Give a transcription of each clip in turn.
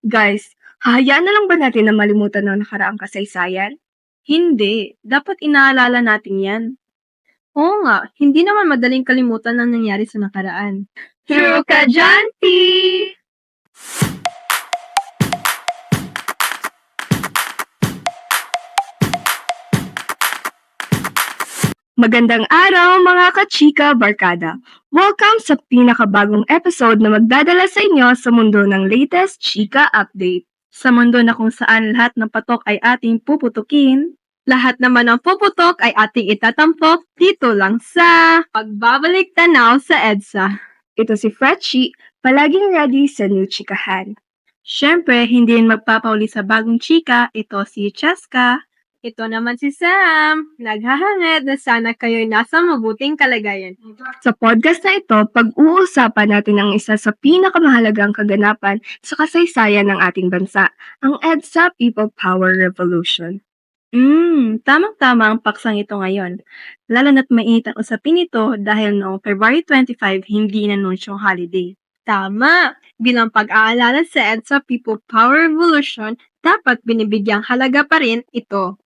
Guys, hahayaan na lang ba natin na malimutan ang nakaraang kasaysayan? Hindi. Dapat inaalala natin yan. Oo nga, hindi naman madaling kalimutan ang nangyari sa nakaraan. True ka dyan, T! Magandang araw mga kachika barkada. Welcome sa pinakabagong episode na magdadala sa inyo sa mundo ng latest chika update. Sa mundo na kung saan lahat ng patok ay ating puputukin, lahat naman ng puputok ay ating itatampok dito lang sa Pagbabalik Tanaw sa EDSA. Ito si Fretchie, palaging ready sa new chikahan. Siyempre, hindi rin magpapauli sa bagong chika, ito si Cheska. Ito naman si Sam, naghahangad na sana kayo'y nasa mabuting kalagayan. Sa podcast na ito, pag-uusapan natin ang isa sa pinakamahalagang kaganapan sa kasaysayan ng ating bansa, ang EDSA People Power Revolution. Hmm, tamang-tama ang paksang ito ngayon. Lalo na't mainit ang usapin ito dahil noong February 25 hindi inanunsyong holiday. Tama! Bilang pag-aalala sa EDSA People Power Revolution, dapat binibigyang halaga pa rin ito.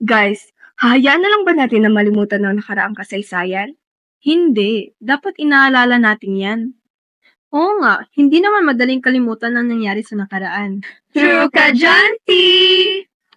Guys, hahayaan na lang ba natin na malimutan ang nakaraang kasaysayan? Hindi. Dapat inaalala natin yan. Oo nga, hindi naman madaling kalimutan ang nangyari sa nakaraan. True ka dyan, T!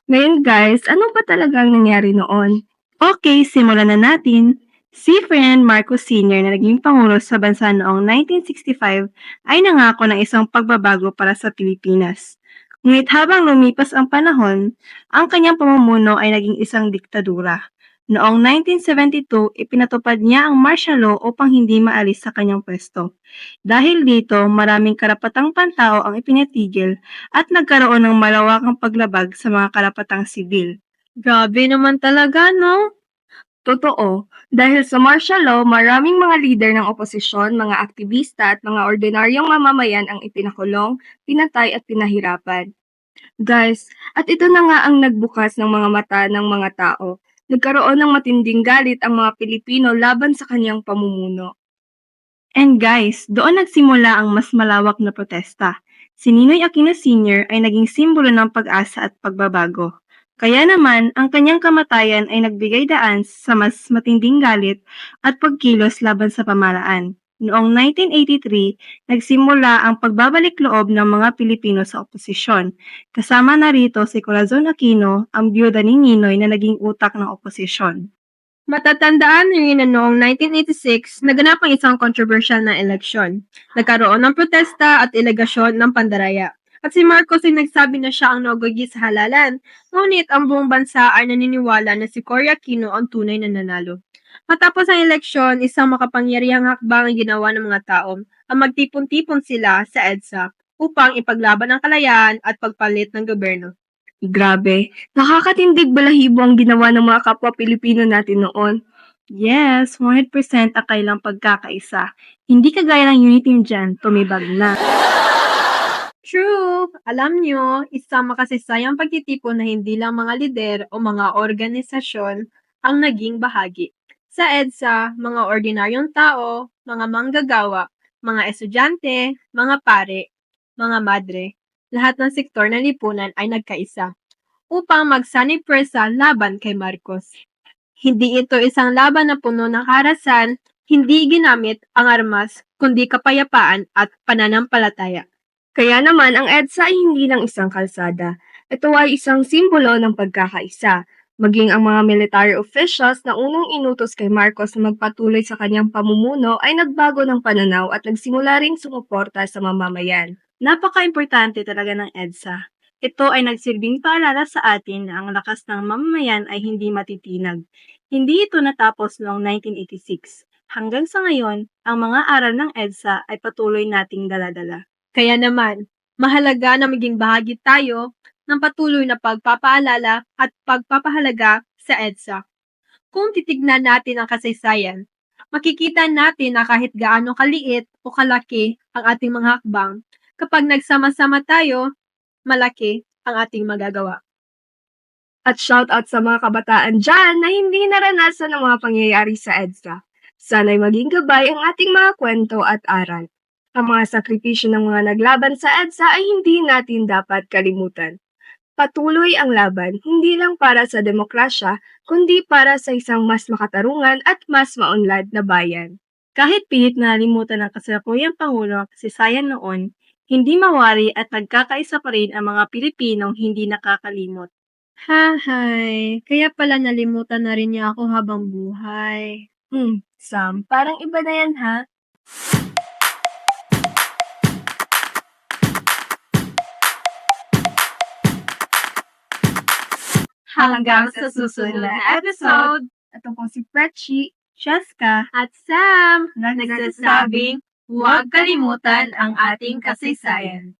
Ngayon guys, ano ba talaga ang nangyari noon? Okay, simulan na natin. Si Ferdinand Marcos Sr. na naging Pangulo sa bansa noong 1965 ay nangako ng isang pagbabago para sa Pilipinas. Ngunit habang lumipas ang panahon, ang kanyang pamumuno ay naging isang diktadura. Noong 1972, ipinatupad niya ang martial law upang hindi maalis sa kanyang pwesto. Dahil dito, maraming karapatang pantao ang ipinatigil at nagkaroon ng malawakang paglabag sa mga karapatang sibil. Grabe naman talaga, no? Totoo, dahil sa martial law, maraming mga leader ng oposisyon, mga aktivista at mga ordinaryong mamamayan ang ipinakulong, pinatay at pinahirapan. Guys, at ito na nga ang nagbukas ng mga mata ng mga tao. Nagkaroon ng matinding galit ang mga Pilipino laban sa kanyang pamumuno. And guys, doon nagsimula ang mas malawak na protesta. Si Ninoy Aquino Sr. ay naging simbolo ng pag-asa at pagbabago. Kaya naman, ang kanyang kamatayan ay nagbigay daan sa mas matinding galit at pagkilos laban sa pamalaan. Noong 1983, nagsimula ang pagbabalik loob ng mga Pilipino sa oposisyon. Kasama na rito si Corazon Aquino, ang byuda ni Ninoy na naging utak ng oposisyon. Matatandaan rin na noong 1986, naganap ang isang controversial na eleksyon. Nagkaroon ng protesta at elegasyon ng pandaraya. At si Marcos ay nagsabi na siya ang nagwagi sa halalan, ngunit ang buong bansa ay naniniwala na si Cory Aquino ang tunay na nanalo. Matapos ang eleksyon, isang makapangyarihang hakbang ang ginawa ng mga tao ang magtipon-tipon sila sa EDSA upang ipaglaban ang kalayaan at pagpalit ng gobyerno. Grabe, nakakatindig balahibo ang ginawa ng mga kapwa Pilipino natin noon. Yes, 100% ang kailang pagkakaisa. Hindi kagaya ng unity dyan, tumibag na. Alam nyo, isang makasisayang pagtitipon na hindi lang mga lider o mga organisasyon ang naging bahagi. Sa EDSA, mga ordinaryong tao, mga manggagawa, mga estudyante, mga pare, mga madre, lahat ng sektor ng lipunan ay nagkaisa upang magsanib pwersa laban kay Marcos. Hindi ito isang laban na puno ng karasan, hindi ginamit ang armas, kundi kapayapaan at pananampalataya. Kaya naman, ang EDSA ay hindi lang isang kalsada. Ito ay isang simbolo ng pagkakaisa. Maging ang mga military officials na unang inutos kay Marcos na magpatuloy sa kanyang pamumuno ay nagbago ng pananaw at nagsimula ring sumuporta sa mamamayan. Napaka-importante talaga ng EDSA. Ito ay nagsilbing paalala sa atin na ang lakas ng mamamayan ay hindi matitinag. Hindi ito natapos noong 1986. Hanggang sa ngayon, ang mga aral ng EDSA ay patuloy nating daladala. Kaya naman, mahalaga na maging bahagi tayo ng patuloy na pagpapaalala at pagpapahalaga sa EDSA. Kung titignan natin ang kasaysayan, makikita natin na kahit gaano kaliit o kalaki ang ating mga hakbang, kapag nagsama-sama tayo, malaki ang ating magagawa. At shout out sa mga kabataan dyan na hindi naranasan ang mga pangyayari sa EDSA. Sana'y maging gabay ang ating mga kwento at aral. Ang mga sakripisyo ng mga naglaban sa EDSA ay hindi natin dapat kalimutan. Patuloy ang laban hindi lang para sa demokrasya, kundi para sa isang mas makatarungan at mas maunlad na bayan. Kahit pilit na nalimutan ng kasalukuyang Pangulo ang kasaysayan noon, hindi mawari at nagkakaisa pa rin ang mga Pilipinong hindi nakakalimot. Hahay, kaya pala nalimutan na rin niya ako habang buhay. Hmm, Sam, parang iba na yan ha? Hanggang sa susunod na episode, Ito po si Pretchi. Shaska At Sam, nagsasabing huwag kalimutan ang ating kasaysayan.